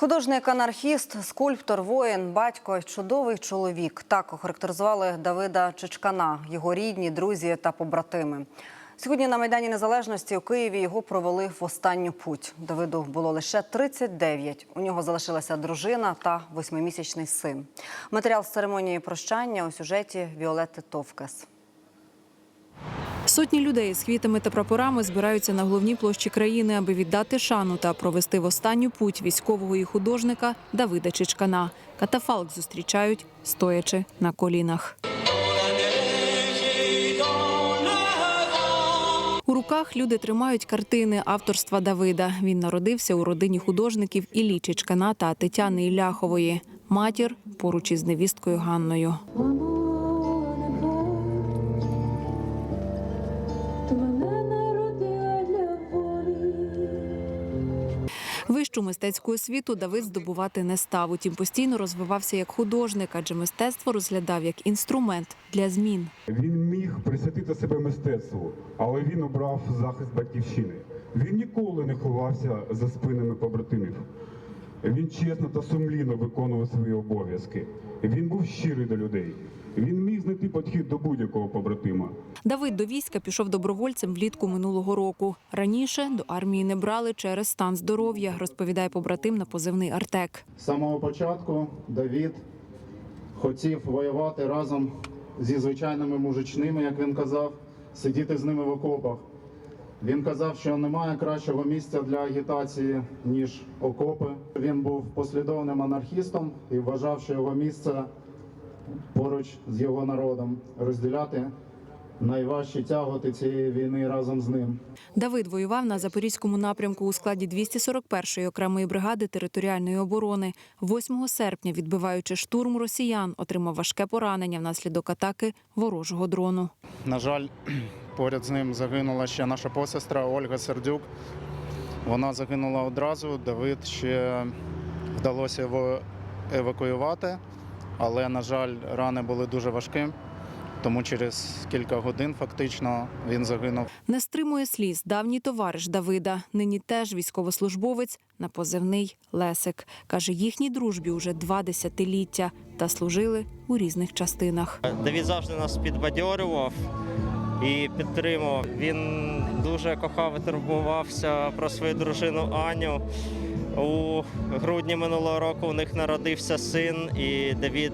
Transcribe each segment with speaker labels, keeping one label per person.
Speaker 1: Художник анархіст, скульптор, воїн, батько, чудовий чоловік. Так охарактеризували Давида Чичкана, його рідні, друзі та побратими. Сьогодні на Майдані Незалежності у Києві його провели в останню путь. Давиду було лише 39. У нього залишилася дружина та восьмимісячний син. Матеріал з церемонії прощання у сюжеті Віолетти Товкес.
Speaker 2: Сотні людей з квітами та прапорами збираються на головній площі країни, аби віддати шану та провести в останню путь військового і художника Давида Чичкана. Катафалк зустрічають, стоячи на колінах. У руках люди тримають картини авторства Давида. Він народився у родині художників Іллі Чичкана та Тетяни Іляхової. Матір поруч із невісткою Ганною. Вищу мистецьку освіту Давид здобувати не став. Утім, постійно розвивався як художник, адже мистецтво розглядав як інструмент для змін.
Speaker 3: Він міг присвятити себе мистецтву, але він обрав захист батьківщини. Він ніколи не ховався за спинами побратимів. Він чесно та сумлінно виконував свої обов'язки. Він був щирий до людей. Він міг знайти підхід до будь-якого побратима.
Speaker 2: Давид до війська пішов добровольцем влітку минулого року. Раніше до армії не брали через стан здоров'я, розповідає побратим на позивний Артек.
Speaker 4: З самого початку Давід хотів воювати разом зі звичайними мужичними, як він казав, сидіти з ними в окопах. Він казав, що немає кращого місця для агітації, ніж окопи. Він був послідовним анархістом і вважав, що його місце поруч з його народом розділяти найважчі тяготи цієї війни разом з ним.
Speaker 2: Давид воював на запорізькому напрямку у складі 241-ї окремої бригади територіальної оборони. 8 серпня, відбиваючи штурм росіян, отримав важке поранення внаслідок атаки ворожого дрону.
Speaker 4: На жаль, поряд з ним загинула ще наша посестра Ольга Сердюк. Вона загинула одразу. Давид ще вдалося його евакуювати, але, на жаль, рани були дуже важкі, тому через кілька годин фактично він загинув.
Speaker 2: Не стримує сліз давній товариш Давида, нині теж військовослужбовець на позивний Лесик. Каже, їхній дружбі уже два десятиліття та служили у різних частинах.
Speaker 5: Давід завжди нас підбадьорював і підтримував. Він дуже кохав і турбувався про свою дружину Аню. У грудні минулого року у них народився син, і Давід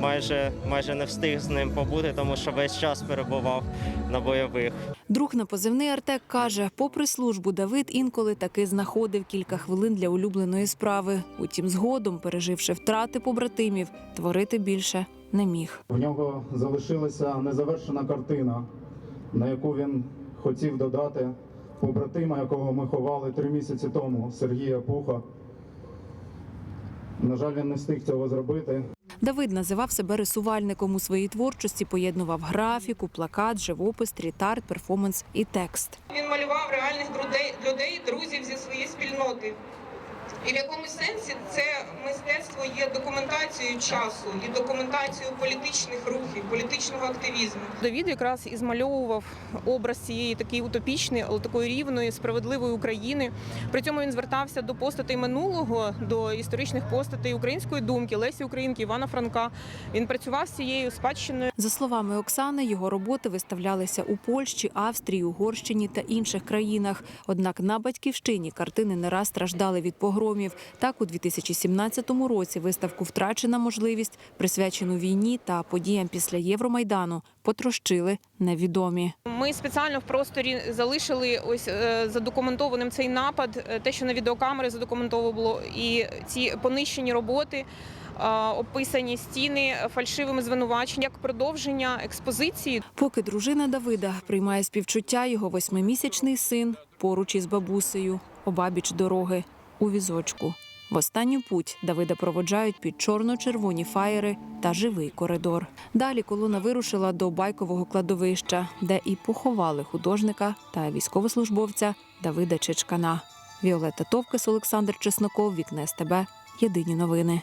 Speaker 5: майже, майже не встиг з ним побути, тому що весь час перебував на бойових.
Speaker 2: Друг на позивний Артек каже, попри службу, Давид інколи таки знаходив кілька хвилин для улюбленої справи. Утім, згодом, переживши втрати побратимів, творити більше не міг.
Speaker 4: В нього залишилася незавершена картина, на яку він хотів додати побратима, якого ми ховали три місяці тому, Сергія Пуха. На жаль, він не встиг цього зробити.
Speaker 2: Давид називав себе рисувальником у своїй творчості, поєднував графіку, плакат, живопис, стріт-арт, перформанс і текст.
Speaker 6: Він малював реальних людей, людей, друзів зі своєї спільноти. І в якомусь сенсі це мистецтво є документацією часу, і документацією політичних рухів, політичного активізму.
Speaker 7: Давід якраз і змальовував образ цієї такої утопічної, але такої рівної, справедливої України. При цьому він звертався до постатей минулого, до історичних постатей української думки, Лесі Українки, Івана Франка. Він працював з цією спадщиною.
Speaker 2: За словами Оксани, його роботи виставлялися у Польщі, Австрії, Угорщині та інших країнах. Однак на батьківщині картини не раз страждали від погромів. Так, у 2017 році виставку Втрачена можливість, присвячену війні та подіям після Євромайдану, потрощили невідомі.
Speaker 7: Ми спеціально в просторі залишили ось е, задокументованим цей напад, е, те, що на відеокамери задокументовано було, і ці понищені роботи. е, Описані стіни фальшивими звинуваченнями як продовження експозиції.
Speaker 2: Поки дружина Давида приймає співчуття, його восьмимісячний син поруч із бабусею, обабіч дороги у візочку. В останню путь Давида проводжають під чорно-червоні фаєри та живий коридор. Далі колона вирушила до байкового кладовища, де і поховали художника та військовослужбовця Давида Чечкана. Віолета Товкес, Олександр Чесноков, Вікне СТБ. Єдині новини.